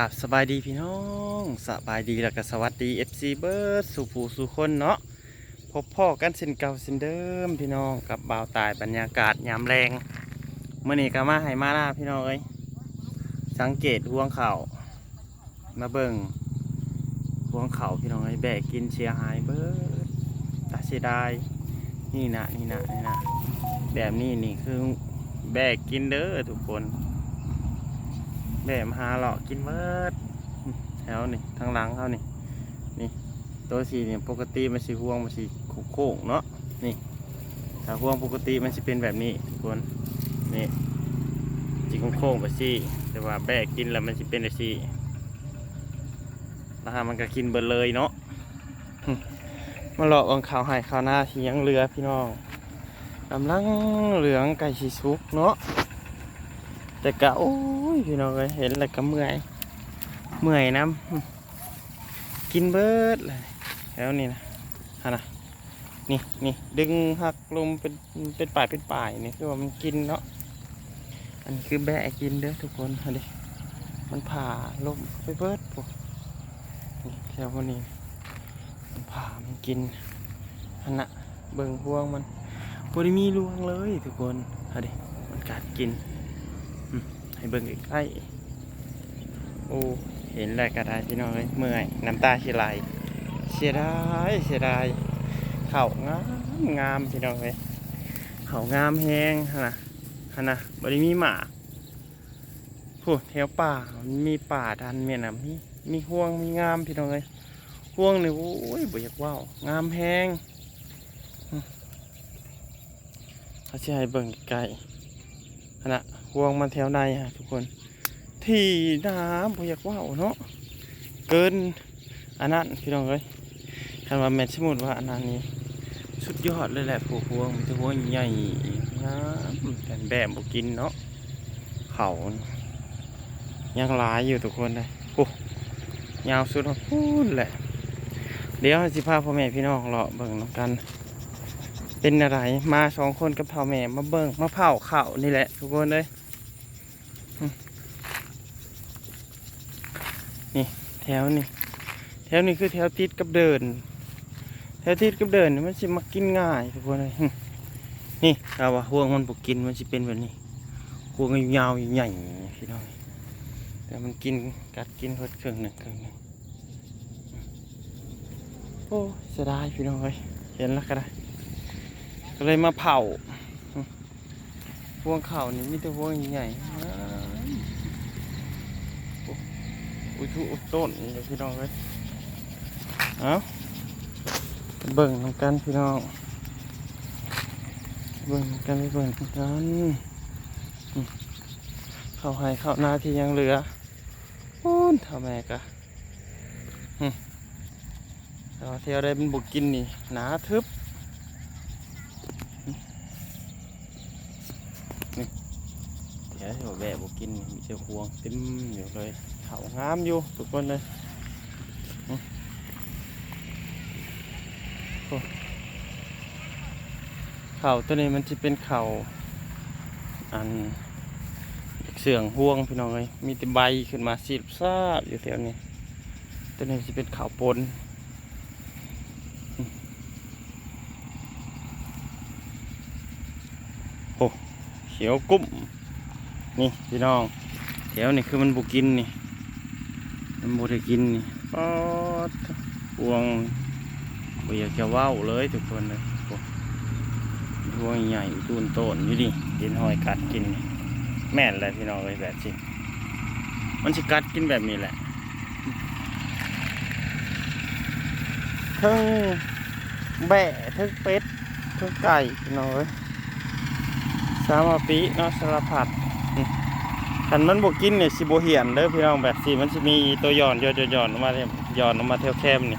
กับสบายดีพี่น้องสบายดีแล้วก็สวัสดี FC เบิร์ดสู่ผู้สู่คนเนาะพบพ่อกันเส้นเก่าเส้นเดิมพี่น้องกับบ่าวตายบรรยากาศยามแรงเมื่อนี้ก็มาให้มาหน้าพี่น้องเอ้ยสังเกตห่วงเข่ามาเบิ่งห่วงเข่าพี่น้องเอ้ยแบกกินเชียหายเบิร์ดตาเสียดายนี่นะนี่นะนี่นะแบบนี้นี่คือแบกกินเด้อทุกคน แม่มาหาเลาะกินเมิดแถวนี่ทางหลังเขานี่นี่ตัวสีเนี่ยปกติมันสีห่วงมันสีโค้งเนาะนี่ถ้าห่วงปกติมันจะเป็นแบบนี้ทุกคนนี่จีโค้งๆไปสิแต่ว่าแบกกินแล้วมันจะเป็นแบบสีนะฮะมันก็กินเบิดเลยเนาะมาเลาะบังข่าวให้ข่าวหน้าที่ยังเรือพี่น้องกำลังเหลืองไก่ชีสุกเนาะ แต่กะโอ้ยพี่น้องเอ้ยเห็นแล้วก็เมื่อย เมื่อยน้ำกินเบิดเลยแล้วนี่นะฮะนะนี่นี่ดึงหักลมเป็นเป็นปลายเป็นปลายนี่คือว่ามันกินเนาะอันนี้คือแบะกินเด้อทุกคนเอาดิมันผ่าลมไปเบิดพวกนี่แถววันนี้มันผ่ามันกินอันน่ะเบิ่งพวงมันบริมีรวงเลยทุกคนเอาดิมันกัดกิน ให้เบิ่งใกล้โอ้เห็นแล้วก็ได้พี่น้องเอ้ยเมื่อยน้ำตาสิไหลเสียดายเสียดายเข่างามงามพี่น้องเอ้ยเข่างามแฮงหั่นะหั่นะบ่ได้มีหมาพูดแถวป่ามันมีป่าดันเมียนะมีมีห่วงมีงามพี่น้องเอ้ยห่วงนี่โอ้ยบ่อยากว้าวงามแฮงเขาให้เบิ่งใกล้ๆหั่นะ ห่วงมันแถวในฮะทุกคน ที่น้ำบ่อยากว่าวเนาะเกินอันนั้นพี่น้องเอ้ยคันว่าแมนสมมุติว่าอันนั้นนี้สุดยอดเลยแหละผู้ห่วงมันจะห่วงใหญ่งามแต่แบบบ่กินเนาะเขายังหลายอยู่ทุกคนเลยโอ้ยาวสุดพูดแหละ เดี๋ยวสิพาพ่อแม่พี่น้องเลาะเบิ่งน้ำกัน เป็นอะไรมาสองคนกับเท่าแม่มาเบิ่งมาเผาเข่านี่แหละ ทุกคนเลยอืม นี่แถวนี่แถวนี้คือแถวติดกับเดิน แถวติดกับเดินมันสิมากินง่ายทุกคนเลยนี่เราว่าห่วงมันบุกกินมันสิเป็นแบบนี้ห่วงยาวใหญ่พี่น้องแต่มันกินกัดกินเพิ่เครื่องหนึ่งเครื่องหนึ่งโอ้เสียดายพี่น้องเลยเห็นแล้วก็ได้ก็เลยมาเผาพวงเข่านี่มีแต่พวงใหญ่ๆอ้ายโอ้อุ้ย ทุกต้นเดี๋ยพี่น้องเลยเอาเบิ่งนำกันพี่น้อง เบิ่งกันไปเบิ่งกันเข้าให้เข้าหน้าที่ยังเหลือโอ้นทำแม่กะอืมแต่ว่าเที่ยวได้เป็นบุกกินนี่หนาทึบ เดี๋ยวให้แวะ บอกกินมีเจ้าควงเต็มอยู่เลยเขางามอยู่ทุกคนเลยเข่าตัวนี้มันจะเป็นเข่าอันเสื่องห่วงพี่น้องเลยมีแต่ใบขึ้นมาสีซาบอยู่แถวนี้ตัวนี้จะเป็นเข่าปนอื้อโอ้เขียวกุ้มนี่พี่น้อง แถวนี่คือมันบุกินนี่ มันบุได้กินนี่ปอดพวงบ่อยากจะเว้าเลยทุกคนเลยโอ้พวงใหญ่ตูนโตนอยู่ดิกินหอยกัดกินนี่แม่นเลยพี่น้องเลยแบบสิมันสิกัดกินแบบนี้แหละทั้งแบะทั้งเป็ดทั้งไก่พี่น้องเลยสามอาปีเนาะสารพัด ขันมันบกินเนี่ยสิบเหียนเด้อพี่น้องแบบสิมันจะมีตัวหย่อนย่อนย่อนออกมาเนี่ยหย่อนออกมาเทวแคมนี่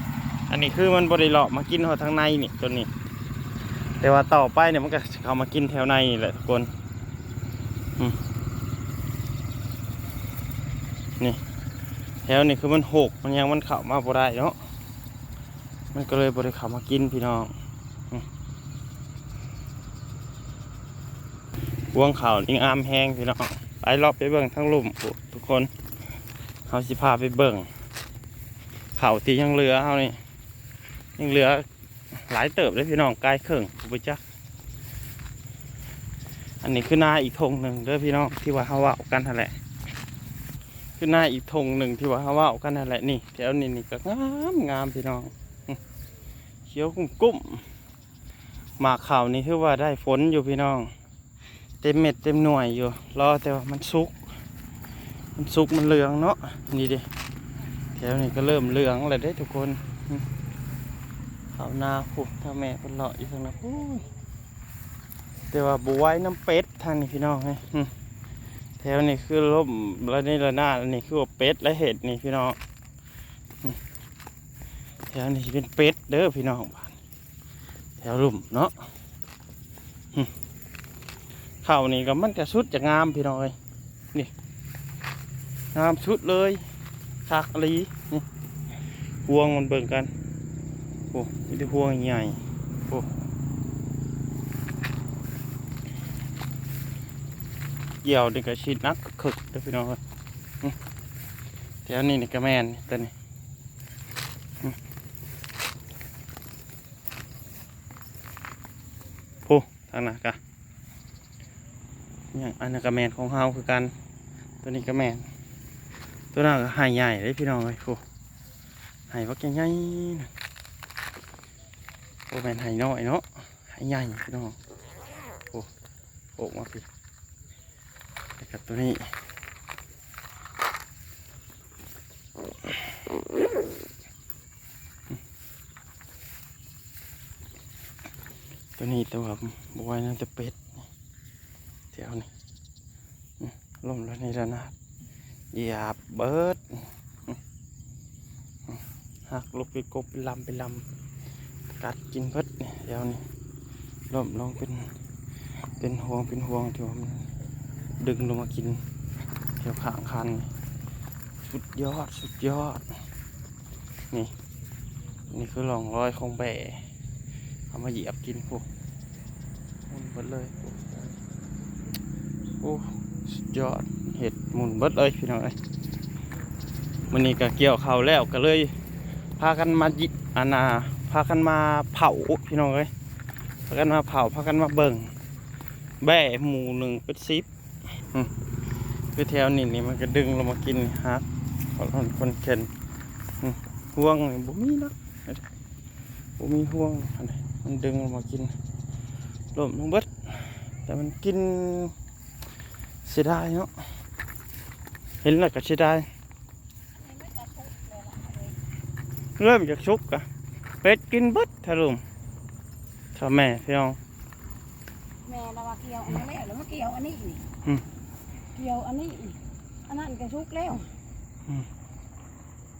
อันนี้คือมันบริเลาะมากินหอทางในนี่ตัวนี้ แต่ว่าต่อไปเนี่ยมันก็เขามากินแถวในนี่แหละทุกคนนี่แถวนี่คือมันหกมันยังมันเข้ามาบ่ได้เนาะมันก็เลยบริเข้ามากินพี่น้องอืมวงเข่านี่งามแห้งพี่น้อง ไปรอบไปเบิ่งทั้งลุ่มทุกคนเขาสิพาไปเบิ่งเขาที่ยังเหลือเขานี่ยังเหลือหลายเติบเลยพี่น้องกายเครื่องกูไปจักอันนี้คือหน้าอีกธงหนึ่งเด้อพี่น้องที่ว่าเขาว่ากันนั่นแหละคือหน้าอีกธงหนึ่งที่ว่าเขาว่ากันนั่นแหละนี่แถวนี้นี่ก็งามงามพี่น้องเขียวกุ้มกุ้มหมากข่าวนี่ถือว่าได้ฝนอยู่พี่น้อง ต็มเม็ดเต็มหน่วยอยู่ รอแต่ว่ามันสุก มันสุกมันเหลืองเนาะ นี่ดิแถวนี้ก็เริ่มเหลืองแล้วได้ทุกคนข้าวนาผูกถ้าแม่เป็นเลาะอยู่ทางนั้นแต่ว่าบว้น้ำเป็ดทางนี้พี่น้องไงแถวนี้คือล่มแล้วนี่ละหน้าแล้วนี่คือว่าเป็ดและเห็ดนี่พี่น้องแถวนี้เป็นเป็ดเด้อพี่น้องบ้านแถวลุ่มเนาะ ข้าวนี่ก็มันกระสุดจะงามพี่น้องเอ้ยงามชุดเลยคักลีนี่พวงมันเบิ่งกันโอ้มีแต่พวงใหญ่โอ้เกี่ยวนี่ก็ชิดนักขึกเด้อพี่น้อยแถวนี้นี่ก็แม่นตัวนี้โอ้ทางนั้นกะ อย่างอันนั้นก็แมนของเฮาคือกัน ตัวนี้ก็แมนตัวนั้นก็หายใหญ่เลยพี่น้องเลยโอ้หายวักใหญ่นะโอ้แมนหายน้อยเนาะหายใหญ่พี่น้องโอ้โอ้มาพี่แล้วกับตัวนี้ตัวนี้ตัวบอยนั่นจะเป็ด เดี๋ยวนี้อืมล่มแล้วนี่แล้วนะเหยียบเบิดหักลูกไปกบไปลำไปลำกัดกินเบิดนี่เดี๋ยวนี้ล่มลงเป็นเป็นห่วงเป็นห่วงที่ว่ามันดึงลงมากินแถวข้างคันสุดยอดสุดยอด นี่นี่คือหลองรอยของแบะเอามาเหยียบกินพวกมุนเบิดเลยพวก อ้ยอดเห็ดหมุนเบิดเลยพี่น้องเอ้ยมันนี้ก็เกี่ยวเขาแล้วก็เลย พากันมายิอันาพากันมาเผาพี่น้องเอ้ยพากันมาเผาพากันมาเบิ่งแบ่หมูหนึ่งเป็นซิปอืมคือแถวนี้นี่มันก็ดึงลงมากินฮะคนคนเข็นห่วงบ่มีนะบ่มีห่วงมันดึงลงมากินลมลงเบิดแต่มันกิน สียดายเนาะเห็นแล้วก็เสียดายเริ่มจากชุกอะเป็ดกินเบิดทะลุมถ้าแม่พี่น้องแม่เราว่าเกี่ยวอันนั้นแล้วแล้วมาเกี่ยวอันนี้นี่อืม เกี่ยวอันนี้อีกอันนั้นก็ชุกแล้วอืม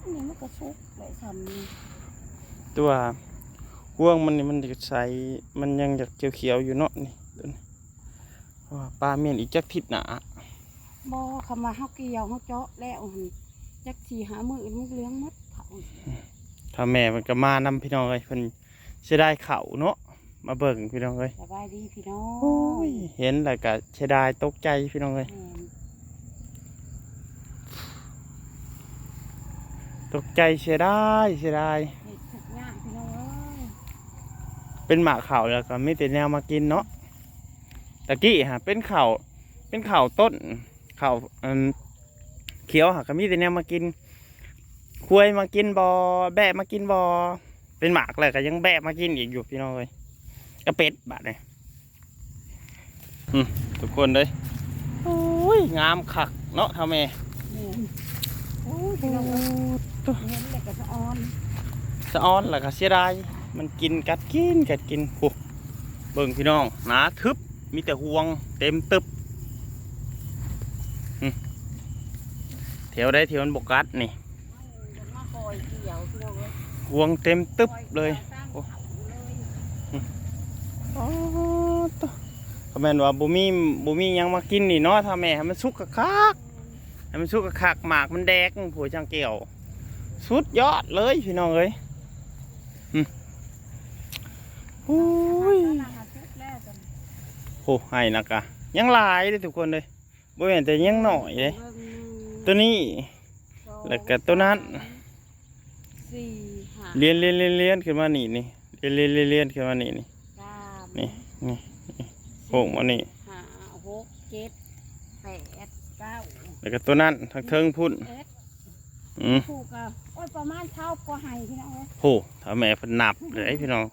อันนี้มันก็ชุกเลยทำนี่ตัวห่วงมันนี่มันจะใสมันยังอยากเขียวๆอยู่เนาะนี่ตัวนี้เพราะ ว่าปลาเมียนอีกจักทิศหนาบ่คำว่าเฮาเกี่ยวเฮาเจาะแล้วหั่นจักสี่หามื้อมันเลี้ยงหมดเขาถ้าแม่มันก็มานำพี่น้องเลยเพิ่นเสียดายเขาเนาะมาเบิ่งพี่น้องเลยสบายดีพี่น้องโอ้ยเห็นแล้วก็เสียดายตกใจพี่น้องเลยแม่นตกใจเสียดายเสียดาย เฮ็ดทุกอย่างพี่น้องเอ้ยเป็นหมาข่าวแล้วก็ไม่แต่แนวมากินเนาะ ตะกี้ฮะเป็นข่าวเป็นข่าวต้นข่าวอันเขียวฮะก็มีแต่แนวมากินควยมากินบอแบะมากินบอเป็นหมากเลยก็ยังแบะมากินอีกอยู่พี่น้องเลยก็เป็ดบาดเลยอืมทุกคนเลยโอ้ยงามคักเนาะทำไมแม่นโอ้ยพี่น้องเอ้ยเห็นแล้วก็สะออนสะออนแล้วก็เสียดายมันกินกัดกินกัดกินโอ้เบิ่งพี่น้องหนาทึบ มีแต่ห่วงเต็มตึบอืมแถวได้แถวมันบกัดนี่ห่วงเต็มตึบเลยโอ้เขาเลยอ๋อตัวก็แม่นว่าบ่มีบ่มียังมากินนี่เนาะถ้าแม่ให้มันสุกกะคักให้มันสุกกะคักหมากมันแดกผัวจังเกี่ยว สุดยอดเลยพี่น้องเอ้ยอืมโอ้ย โอ้ให้นักอะยังหลายเลยทุกคนเลยบ่เห็นแต่ยังหน่อยเลยเบิ่งหนึ่งตัวนี้สองแล้วก็ตัวนั้นสี่ห้าเลียนเลียนเลียนเลียนขึ้นมานี่นี่เลียนเลียนเลียนเลียนขึ้นมานี่นี่สามนี่นี่โผงมานี่ห้าหกเจ็ดแปดเก้าแล้วก็ตัวนั้นทั้งเทิงพุ่นเอ็ดอืมถูกอะโอ้ยประมาณเท่าก็ให้พี่น้องเอ้ยโหถ้าแม่เพิ่นนับเลยพี่น้อง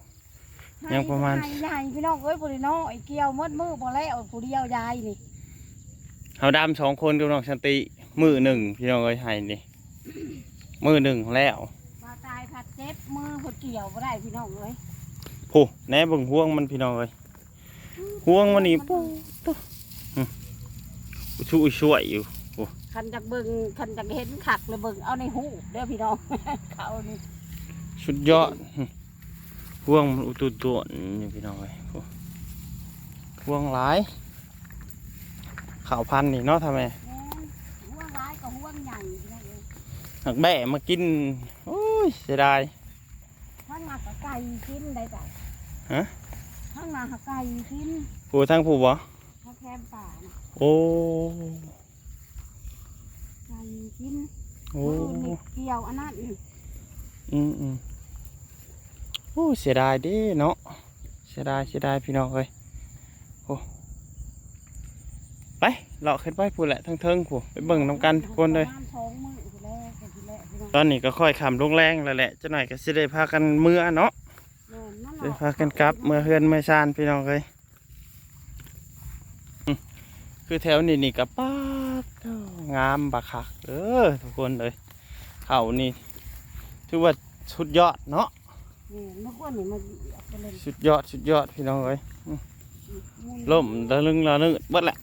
ยังประมาณให้ใหญ่พี่น้องเอ้ยปุริน้อยเกี่ยวหมดมือบ่แล้วผู้เดียวยายนี่เฮาดำสองคนกับน้องชันติมือหนึ่งพี่น้องเอ้ยให้นี่มือหนึ่งแล้วปลาตายผัดเจ็บมือผู้เกี่ยวบ่ได้พี่น้องเอ้ยโหแหน่เบิ่งห่วงมันพี่น้องเอ้ยห่วงมันนี่ปุ๊บปุ๊บอืมช่วยช่วยอยู่คันจักเบิ่งคันจักเห็นคักเลยเบิ่งเอาในหูเด้อพี่น้องเขานี่สุดยอด ห่วงมันอุตุตัวนอยู่พี่น้องเอ้ยโอ้ห่วงหลายข่าวพันธุ์นี่เนาะทำไมแม่นห่วงร้ายกับห่วงใหญ่พี่น้องเอ้ยหักแบะมากินโอ้ยเสียดายข้างหน้ากับไก่กินได้จ้ะฮะข้างหน้ากับไก่กินผู้ทั้งผู้บ่ข้าวแคมป่าน่ะโอ้ไก่กินโอ้มือนี่เกี่ยวอันนั้นนี่อืมอืม โอ้เสียดายเดิเนาะเสียดายเสียดายพี่น้องเอ้ยโอ้ไปเลาะขึ้นไปพูดแหละทั้งเทิงผู้ไปเบิ่งน้ำกันทุกคนเลยประมาณสองมื้อผู้แรกกับผู้แรกพี่น้องตอนนี้ก็ค่อยคำลงแรงแล้วแหละจะหน่อยก็สิได้พากันเมื่อเนาะแม่นนั่นแหได้ละพากันกลับเมื่อเฮือนเมื่อชานพี่น้องเลยอืมคือแถวนี้นี่กับป้าดเด้องามบักคักเออทุกคนเลยเขานี่ถือว่าสุดยอดเนาะแม่ นเมื่อก่อนนี่มาเหยียบไปเลยสุดยอดสุดยอดพี่น้องเลยมุนล่มตะลึงละนึกเบิดแหละ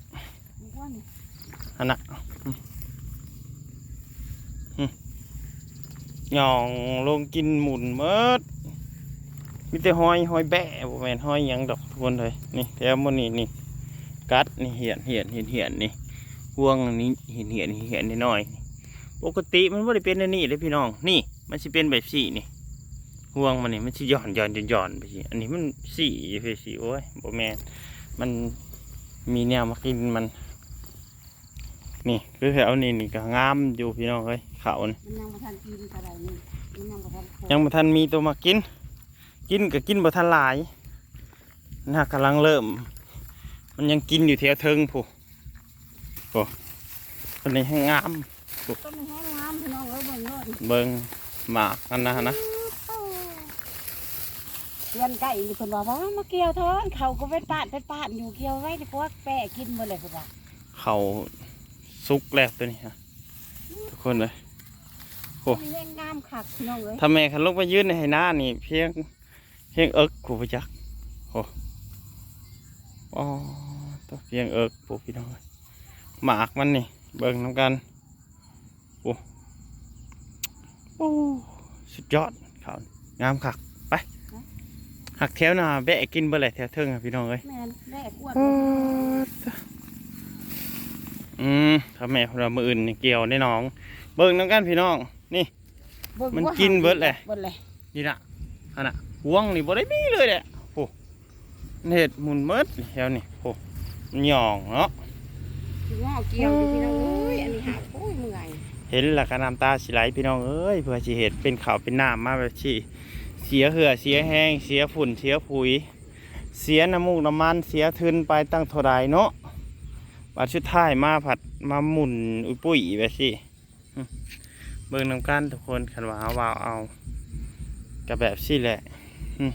เมื่อก่อนนี่อันน่ะอืมอืมหย่องลงกินหมุนเมิดมีแต่หอยหอยแบะบ่แม่นหอยหยังดอกทุกคนเลยนี่แถวมันนี่นี่กัดนี่เหียนเหียนเหียนเหียนนี่ห่วงนี่เหียนเหียนเหียนนิดหน่อยปกติมันบ่ได้เป็นอันนี้เลยพี่น้อง นี่ มันสิเป็นแบบสี่นี่ ห่วงมันนี่มันสิหย่อนหย่อนหย่อนหย่อนไปสิอันนี้มันสี่ไปสิโอ้ยบ่แม่นมันมีแนวมากินมัน นี่คือแถวนี้นี่ก็งามอยู่พี่น้องเอ้ยเขานี่มันยังบ่ทันกินอะไรนี่มันยังบ่ทันโคยังบ่ทันมีตัวมากิน กินก็กินบ่ทันหลายน่ากำลังเริ่ม มันยังกินอยู่แถวเทิงผู้โอ้คนนี้ให้งามต้นแห้งงามพี่น้องเอ้ยเบิ่งโน่นเบิ่งหมากนั่นนะนะ เพื่อนไก่นี่เพิ่นว่าว่ามาเกี่ยวเถอะเขาก็เป็นปาดเป็นปาดอยู่เกี่ยวไว้ดีกว่าแปะกินหมดเลยเพิ่นว่าเขาสุกแล้วตัวนี้ฮะทุกคนเลยโอ้มันแห้งงามคักพี่น้องเอ้ยถ้าแม่คันลงไปยืนในหน้านี่ เพียงเพียงเอิกกูไปจักโอ้อ๋อตัวเพียงเอิกปูพี่น้องเอ้ยหมากมันนี่ เบิ่งน้ำกันโอ้โอ้สุดยอดเขางามคักไป หักแถวหน้าแบะกินเบ่แหละแถวเทิงอะพี่น้องเอ้ยแม่นแม่อ้วนอืมถ้าแม่เรามืออื่นนี่เกี่ยวในหน้อง เบิ่งน้ำกันพี่น้อง นี่ เบิ่งมันว่ากินเบิดเลยเบิดเลยนี่นะอันน่ะห่วงนี่บ่ได้มีเลยแหละโอ้เห็ดหมุนเมดแถวนี่โอ้มันหย่องเนาะ สิงอเกี่ยวอยู่พี่น้องเอ้ยอันนี้หาโอ้ยเมื่อยเห็นและก็น้ำตาสิไหลพี่น้องเอ้ยเพื่อสิเห็ดเป็นขาวเป็นน้ำมาแบบที่เสียเหือเสียแห้งเสียฝุ่นเสียผุยเสียน้ำมูกน้ำมันเสียทึนไปตั้งเท่าไรเนาะบัดชุดท้ายมาผัดมาหมุนอุ้ยปุ้ยแบบสิอืมเบิ่งน้ำกันทุกคนคันว่าเอาวาวเอากับแบบสิแหละอืม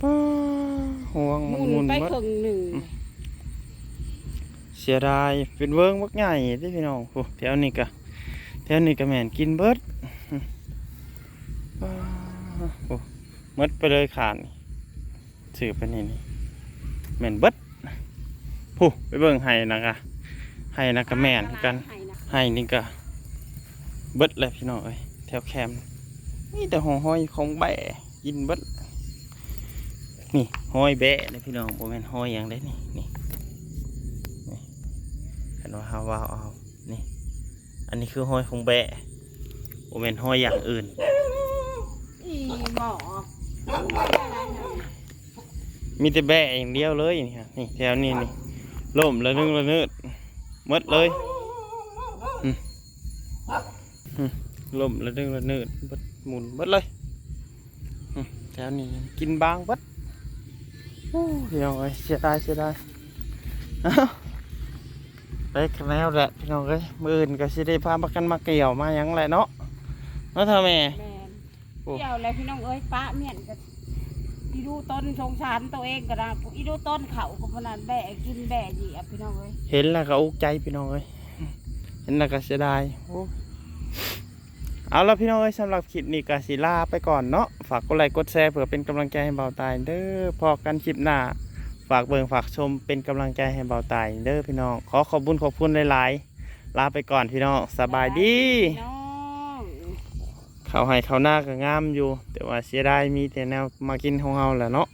ป้าห่วงหมันมุนหมุนไปหมดครึ่งหนึ่งเสียดายเป็นเวิ้งบักใหญ่เด้อพี่น้องโอ้แถวนี้ก็แถวนี้ก็แม่นกินเบิดอืมว้าว โอ้หมดไปเลยขานถือไปนี่นี่แม่นเบิดผู้ไปเบิ่งไห้นะกะไห้นะก็แม่นคือกันให้นะไห้นี่ก็เบิดเลยพี่น้องเอ้ยแถวแคมป์นี่แต่หอห้อยของแบะกินเบิดนี่ห้อยแบะเลยพี่น้องบ่แม่นห้อยหยังได้นี่นี่เห็นว่าฮาวาวเอานี่อันนี้คือห้อยของแบะโอเมนห้อยอย่างอื่นอี หมอมีแต่แบะอย่างเดียวเลยนี่ฮะนี่แถวนี้นี่ล่มละนึงละนืดหมดเลยอืมลมระดึงระเนิดเบิดหมุนเบิดเลยแถวนี้กินบางเบิดโอ้พี่น้องเอ้ยเสียดายเสียดายไปกันแล้วแหละพี่น้องเอ้ยมื่นก็สิได้พามากันมาเกี่ยวมาหยังแหละเนาะเนาะท่าแม่แม่น โอ้ เกี่ยวแล้วพี่น้องเอ้ยป้าเมียนก็อีดูต้นสงสารตัวเองก็นะอีดูต้นเขาก็พนันแบะกินแบะเหยียบพี่น้องเอ้ยเห็นแล้วก็อุกใจพี่น้องเอ้ยเห็นแล้วก็เสียดายโอ้เอาละพี่น้องเอ้ยสำหรับคลิปนี้ก็สิลาไปก่อนเนาะฝากกดไลค์กดแชร์เพื่อเป็นกำลังใจให้เบาตายเด้อพอกันคลิปหน้า ฝากเบิ่งฝากชมเป็นกำลังใจให้เบาตายเด้อพี่น้องขอขอบคุญขอบคุณหลายๆลาไปก่อนพี่น้องสบายดี พี่น้อง เขาวให้เขาวหน้าก็งามอยู่ แต่ว่าเสียดายมีแต่แนวมากินของเฮาแหละเนาะ